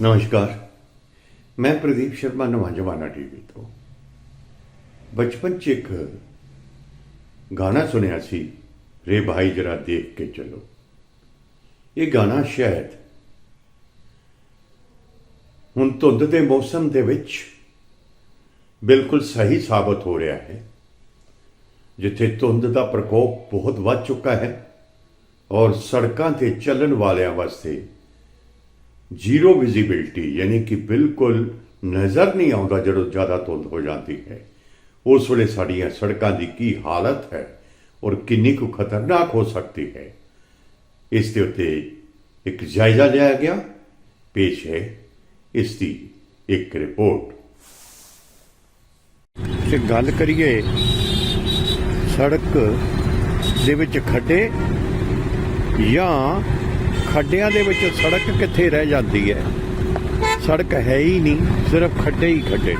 ਨਮਸਕਾਰ। ਮੈਂ ਪ੍ਰਦੀਪ ਸ਼ਰਮਾ, ਨਵਾਂ ਟੀਵੀ ਤੋਂ। ਬਚਪਨ ਚ ਇੱਕ ਗਾਣਾ ਸੁਣਿਆ ਸੀ, ਰੇ ਭਾਈ ਜਰਾ ਦੇਖ ਕੇ ਚਲੋ। ਇਹ ਗਾਣਾ ਸ਼ਾਇਦ ਹੁਣ ਧੁੰਦ ਦੇ ਮੌਸਮ ਦੇ ਵਿੱਚ ਬਿਲਕੁਲ ਸਹੀ ਸਾਬਤ ਹੋ ਰਿਹਾ ਹੈ, ਜਿੱਥੇ ਧੁੰਦ ਦਾ ਪ੍ਰਕੋਪ ਬਹੁਤ ਵੱਧ ਚੁੱਕਾ ਹੈ ਔਰ ਸੜਕਾਂ ਤੇ ਚੱਲਣ ਵਾਲਿਆਂ ਵਾਸਤੇ ਜ਼ੀਰੋ ਵਿਜ਼ਿਬਿਲਟੀ ਯਾਨੀ ਕਿ ਬਿਲਕੁਲ ਨਜ਼ਰ ਨਹੀਂ ਆਉਂਦਾ ਜਦੋਂ ਜ਼ਿਆਦਾ ਧੁੰਦ ਹੋ ਜਾਂਦੀ ਹੈ। ਉਸ ਵੇਲੇ ਸਾਡੀਆਂ ਸੜਕਾਂ ਦੀ ਕੀ ਹਾਲਤ ਹੈ ਔਰ ਕਿੰਨੀ ਕੁ ਖਤਰਨਾਕ ਹੋ ਸਕਦੀ ਹੈ। ਇਸ ਦੇ ਉੱਤੇ ਇੱਕ ਜਾਇਜ਼ਾ ਲਿਆ ਗਿਆ। ਪੇਸ਼ ਹੈ ਇਸ ਦੀ ਇੱਕ ਰਿਪੋਰਟ। ਤੇ ਗੱਲ ਕਰੀਏ ਸੜਕ ਦੇ ਵਿੱਚ ਖੱਡੇ ਜਾਂ ਖੱਡਿਆਂ ਦੇ ਵਿੱਚ ਸੜਕ ਕਿੱਥੇ ਰਹਿ ਜਾਂਦੀ ਹੈ? ਸੜਕ ਹੈ ਹੀ ਨਹੀਂ, ਸਿਰਫ ਖੱਡੇ ਹੀ ਖੱਡੇ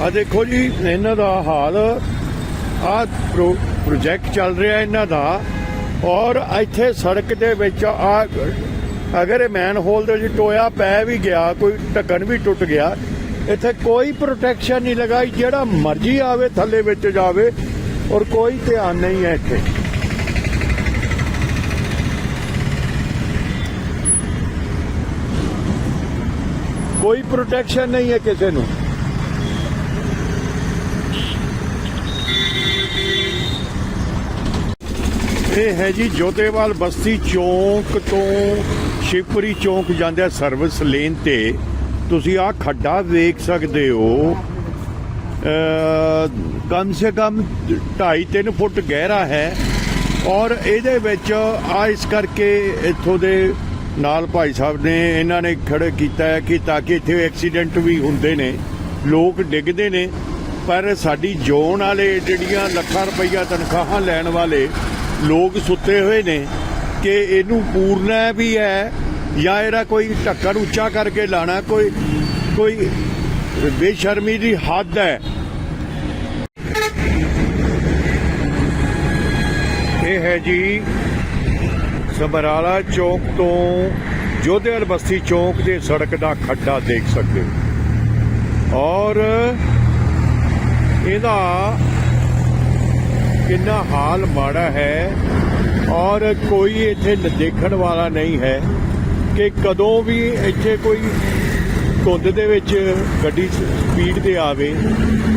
ਆ ਦੇਖੋ ਜੀ, ਇਹਨਾਂ ਦਾ ਹਾਲ ਆ ਪ੍ਰੋਜੈਕਟ ਚੱਲ ਰਿਹਾ ਇਹਨਾਂ ਦਾ। ਔਰ ਇੱਥੇ ਸੜਕ ਦੇ ਵਿੱਚ ਆ ਅਗਰ ਇਹ ਮੈਨ ਹੋਲ ਦੇ ਵਿੱਚ ਟੋਇਆ ਪੈ ਵੀ ਗਿਆ, ਕੋਈ ਢੱਕਣ ਵੀ ਟੁੱਟ ਗਿਆ, ਇੱਥੇ ਕੋਈ ਪ੍ਰੋਟੈਕਸ਼ਨ ਨਹੀਂ ਲਗਾਈ, ਜਿਹੜਾ ਮਰਜ਼ੀ ਆਵੇ, ਥੱਲੇ ਵਿੱਚ ਜਾਵੇ, ਔਰ ਕੋਈ ਧਿਆਨ ਨਹੀਂ ਹੈ ਇੱਥੇ। ਕੋਈ ਪ੍ਰੋਟੈਕਸ਼ਨ ਨਹੀਂ ਹੈ ਕਿਸੇ ਨੂੰ। ਇਹ ਹੈ ਜੀ ਜੋਤੇਵਾਲ ਬਸਤੀ ਚੌਂਕ ਤੋਂ ਸ਼ਿਵਪੁਰੀ ਚੌਂਕ ਜਾਂਦੇ ਸਰਵਿਸ ਲੇਨ ਤੇ। ਤੁਸੀਂ ਆ ਖੱਡਾ ਵੇਖ ਸਕਦੇ ਹੋ। ਕਮ ਸੇ ਕਮ 2.5-3 ਫੁੱਟ ਗਹਿਰਾ ਹੈ ਔਰ ਇਹਦੇ ਵਿੱਚ ਆ ਇਸ ਕਰਕੇ ਇੱਥੋਂ ਦੇ ਨਾਲ ਭਾਈ ਸਾਹਿਬ ਨੇ ਇਹਨਾਂ ਨੇ ਖੜੇ ਕੀਤਾ ਹੈ ਕਿ ਤਾਂ ਕਿ ਇੱਥੇ ਐਕਸੀਡੈਂਟ ਵੀ ਹੁੰਦੇ ਨੇ, ਲੋਕ ਡਿੱਗਦੇ ਨੇ। ਪਰ ਸਾਡੀ ਜ਼ੋਨ ਵਾਲੇ ਜਿਹੜੀਆਂ ਲੱਖਾਂ ਰੁਪਈਆ ਤਨਖਾਹਾਂ ਲੈਣ ਵਾਲੇ ਲੋਕ ਸੁੱਤੇ ਹੋਏ ਨੇ ਕਿ ਇਹਨੂੰ ਪੂਰਨਾ ਵੀ ਹੈ ਜਾਂ ਇਹਦਾ ਕੋਈ ਢੱਕਣ ਉੱਚਾ ਕਰਕੇ ਲਾਣਾ ਕੋਈ ਕੋਈ ਬੇਸ਼ਰਮੀ ਦੀ ਹੱਦ ਹੈ। ਇਹ ਹੈ ਜੀ ਸਮਰਾਲਾ ਚੌਕ ਤੋਂ ਜੋਧੇਵਾਲ ਬਸਤੀ ਚੌਕ ਦੇ ਸੜਕ ਦਾ ਖੱਡਾ ਦੇਖ ਸਕਦੇ ਹੋ। ਔਰ ਇਹਦਾ ਕਿੰਨਾ ਹਾਲ ਮਾੜਾ ਹੈ ਔਰ ਕੋਈ ਇੱਥੇ ਦੇਖਣ ਵਾਲਾ ਨਹੀਂ ਹੈ ਕਿ ਕਦੋਂ ਵੀ ਇੱਥੇ ਕੋਈ ਧੁੰਦ ਦੇ ਵਿੱਚ ਗੱਡੀ ਸਪੀਡ ਤੇ ਆਵੇ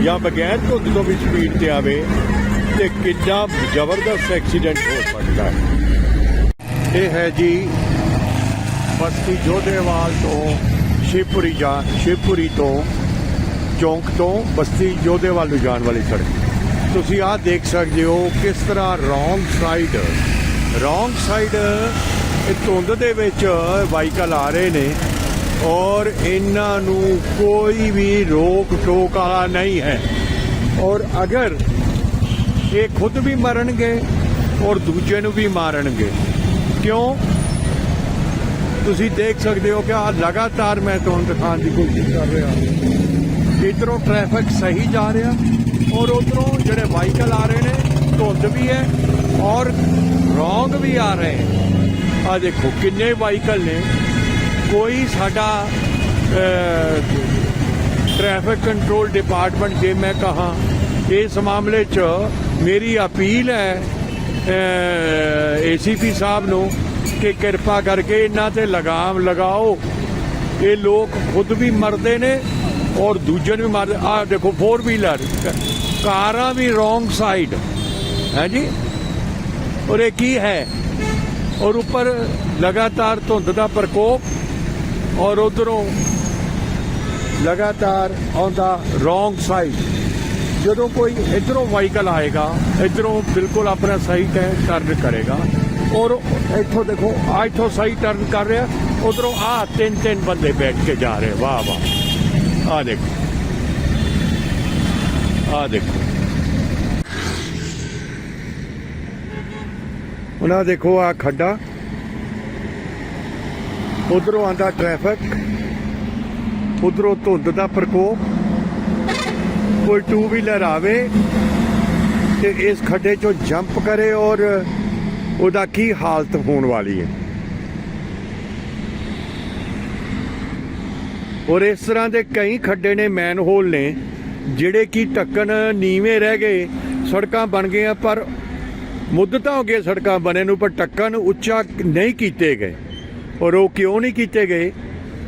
ਜਾਂ ਬਗੈਰ ਧੁੰਦ ਤੋਂ ਵੀ ਸਪੀਡ ਤੇ ਆਵੇ ਤੇ ਕਿੰਨਾ ਜ਼ਬਰਦਸਤ ਐਕਸੀਡੈਂਟ ਹੋ ਸਕਦਾ ਹੈ। ਇਹ ਹੈ ਜੀ ਬਸਤੀ ਜੋਧੇਵਾਲ ਤੋਂ ਸ਼ਿਵਪੁਰੀ ਜਾ ਸ਼ਿਵਪੁਰੀ ਤੋਂ ਚੌਂਕ ਤੋਂ ਬਸਤੀ ਜੋਧੇਵਾਲ ਨੂੰ ਜਾਣ ਵਾਲੀ ਸੜਕ। ਤੁਸੀਂ ਆਹ ਦੇਖ ਸਕਦੇ ਹੋ ਕਿਸ ਤਰ੍ਹਾਂ ਰੋਂਗ ਸਾਈਡ ਰੋਂਗ ਸਾਈਡ, ਇਹ ਧੁੰਦ ਦੇ ਵਿੱਚ ਵਾਹੀਕਲ ਆ ਰਹੇ ਨੇ ਔਰ ਇਹਨਾਂ ਨੂੰ ਕੋਈ ਵੀ ਰੋਕ ਟੋਕ ਵਾਲਾ ਨਹੀਂ ਹੈ। ਔਰ ਅਗਰ ਇਹ ਖੁਦ ਵੀ ਮਰਨਗੇ ਔਰ ਦੂਜੇ ਨੂੰ ਵੀ ਮਾਰਨਗੇ, ਕਿਉਂ? ਤੁਸੀਂ ਦੇਖ ਸਕਦੇ ਹੋ ਕਿ ਆ ਲਗਾਤਾਰ ਮੈਂ ਤੁਹਾਨੂੰ ਦਿਖਾਉਣ ਦੀ ਕੋਸ਼ਿਸ਼ ਕਰ ਰਿਹਾ ਇਧਰੋਂ ਟ੍ਰੈਫਿਕ ਸਹੀ ਜਾ ਰਿਹਾ। ਔਰ ਉਧਰੋਂ ਜਿਹੜੇ ਵਾਹੀਕਲ ਆ ਰਹੇ ਨੇ, ਧੁੰਦ ਵੀ ਹੈ ਔਰ ਰੌਂਗ ਵੀ ਆ ਰਹੇ ਆ ਦੇਖੋ, ਕਿੰਨੇ ਵਾਹੀਕਲ ਨੇ। ਕੋਈ ਸਾਡਾ ਟ੍ਰੈਫਿਕ ਕੰਟਰੋਲ ਡਿਪਾਰਟਮੈਂਟ ਜੇ ਮੈਂ ਕਹਾ, ਇਸ ਮਾਮਲੇ 'ਚ ਮੇਰੀ ਅਪੀਲ ਹੈ ਏਸੀਪੀ ਸਾਹਿਬ ਨੂੰ ਕਿ ਕਿਰਪਾ ਕਰਕੇ ਇਹਨਾਂ ਤੇ ਲਗਾਮ ਲਗਾਓ। ਇਹ ਲੋਕ ਖੁਦ ਵੀ ਮਰਦੇ ਨੇ ਔਰ ਦੂਜੇ ਨੂੰ ਵੀ ਮਾਰਦੇ ਆ ਦੇਖੋ 4 ਵੀਲਰ ਕਾਰਾਂ ਵੀ ਰੋਂਗ ਸਾਈਡ ਹੈ ਜੀ? ਔਰ ਇਹ ਕੀ ਹੈ? ਔਰ ਉੱਪਰ ਲਗਾਤਾਰ ਧੁੰਦ ਦਾ ਪ੍ਰਕੋਪ, ਔਰ ਉਧਰੋਂ ਲਗਾਤਾਰ ਆਉਂਦਾ ਰੋਂਗ ਸਾਈਡ ਜਦੋਂ ਕੋਈ ਇਧਰੋਂ ਵਾਹੀਕਲ ਆਏਗਾ, ਇਧਰੋਂ ਬਿਲਕੁਲ ਆਪਣਾ ਸਹੀ ਟਰਨ ਕਰੇਗਾ, ਔਰ ਇੱਥੋਂ ਦੇਖੋ, ਆ ਇੱਥੋਂ ਸਹੀ ਟਰਨ ਕਰ ਰਿਹਾ, ਉਧਰੋਂ ਆ ਤਿੰਨ ਤਿੰਨ ਬੰਦੇ ਬੈਠ ਕੇ ਜਾ ਰਹੇ, ਵਾਹ ਵਾਹ। ਆ ਦੇਖੋ। ਆ ਦੇਖੋ। ਉਹਨਾਂ ਦੇਖੋ ਆ ਖੱਡਾ। ਉਧਰੋਂ ਆਂਦਾ ਟ੍ਰੈਫਿਕ ਉਧਰੋਂ ਧੁੰਦ ਦਾ ਪ੍ਰਕੋਪ। ਕੋਈ ਟੂ ਵੀਲਰ ਆਵੇ ਤੇ ਇਸ ਖੱਡੇ ਚੋਂ ਜੰਪ ਕਰੇ ਔਰ ਉਹਦਾ ਕੀ ਹਾਲਤ ਹੋਣ ਵਾਲੀ ਹੈ। ਔਰ ਇਸ ਤਰ੍ਹਾਂ ਦੇ ਕਈ ਖੱਡੇ ਨੇ ਮੈਨਹੋਲ ਨੇ। ਜਿਹੜੇ ਕਿ ਢੱਕਣ ਨੀਵੇਂ ਰਹਿ ਗਏ, ਸੜਕਾਂ ਬਣ ਗਈਆਂ, ਪਰ ਮੁੱਦਤਾਂ ਹੋ ਗਈਆਂ ਸੜਕਾਂ ਬਣੇ ਨੂੰ, ਪਰ ਢੱਕਣ ਉੱਚਾ ਨਹੀਂ ਕੀਤੇ ਗਏ। ਔਰ ਉਹ ਕਿਉਂ ਨਹੀਂ ਕੀਤੇ ਗਏ?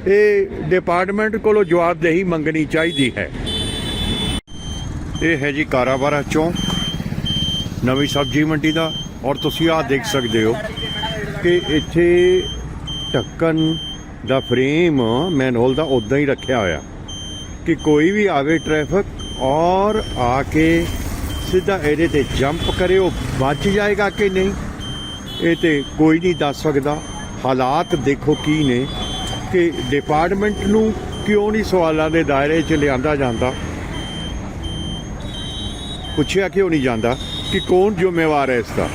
ਇਹ ਡਿਪਾਰਟਮੈਂਟ ਕੋਲੋਂ ਜਵਾਬਦੇਹੀ ਮੰਗਣੀ ਚਾਹੀਦੀ ਹੈ। ਇਹ ਹੈ ਜੀ ਕਾਰਾਬਾਰਾ ਚੌਂਕ ਨਵੀਂ ਸਬਜ਼ੀ ਮੰਡੀ ਦਾ, ਔਰ ਤੁਸੀਂ ਆਹ ਦੇਖ ਸਕਦੇ ਹੋ ਕਿ ਇੱਥੇ ਢੱਕਣ ਦਾ ਫਰੇਮ, ਮੈਨਹੋਲ ਦਾ ਉਦਾਂ ਹੀ ਰੱਖਿਆ ਹੋਇਆ। ਕਿ ਕੋਈ ਵੀ ਆਵੇ ਟ੍ਰੈਫਿਕ ਔਰ ਆ ਕੇ ਸਿੱਧਾ ਇਹਦੇ ਤੇ ਜੰਪ ਕਰੇ, ਉਹ ਬਚ ਜਾਏਗਾ ਕਿ ਨਹੀਂ? ਇਹ ਤੇ ਕੋਈ ਨਹੀਂ ਦੱਸ ਸਕਦਾ। ਹਾਲਾਤ ਦੇਖੋ ਕੀ ਨੇ ਕਿ ਡਿਪਾਰਟਮੈਂਟ ਨੂੰ ਕਿਉਂ ਨਹੀਂ ਸਵਾਲਾਂ ਦੇ ਦਾਇਰੇ 'ਚ ਲਿਆਂਦਾ ਜਾਂਦਾ? ਪੁੱਛਿਆ ਕਿਉਂ ਨਹੀਂ ਜਾਂਦਾ ਕਿ ਕੌਣ ਜ਼ਿੰਮੇਵਾਰ ਹੈ ਇਸ ਦਾ?